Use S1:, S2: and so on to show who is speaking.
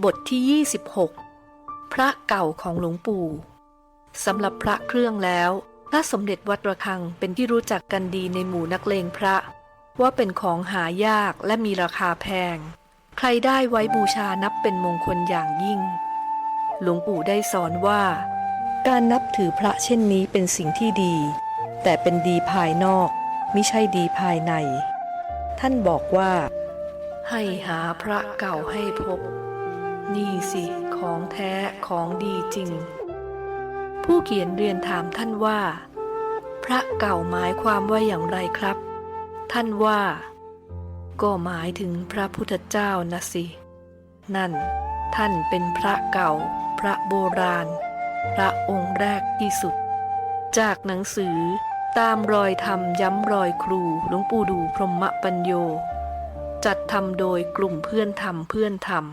S1: บทที่ 26 พระเก่าของหลวงปู่สำหรับพระเครื่องแล้ว พระสมเด็จวัดระฆังเป็นที่รู้จักกันดีในหมู่นักเลงพระ ว่าเป็นของหายากและมีราคาแพง ใครได้ไว้บูชานับเป็นมงคลอย่างยิ่ง หลวงปู่ได้สอนว่า การนับถือพระเช่นนี้เป็นสิ่งที่ดี แต่เป็นดีภายนอกไม่ใช่ดีภายใน ท่านบอกว่า ให้หาพระเก่าให้พบ นี่สิของแท้ของดีจริง ผู้เขียนเรียนถามท่านว่า พระเก่าหมายความว่าอย่างไรครับ ท่านว่า ก็หมายถึงพระพุทธเจ้านะสิ นั่น ท่านเป็นพระเก่า พระโบราณ พระองค์แรกที่สุด จากหนังสือตามรอยธรรมย้ำรอยครูหลวงปู่ดูพรหมปัญโย จัดทำโดยกลุ่มเพื่อนธรรมเพื่อนธรรม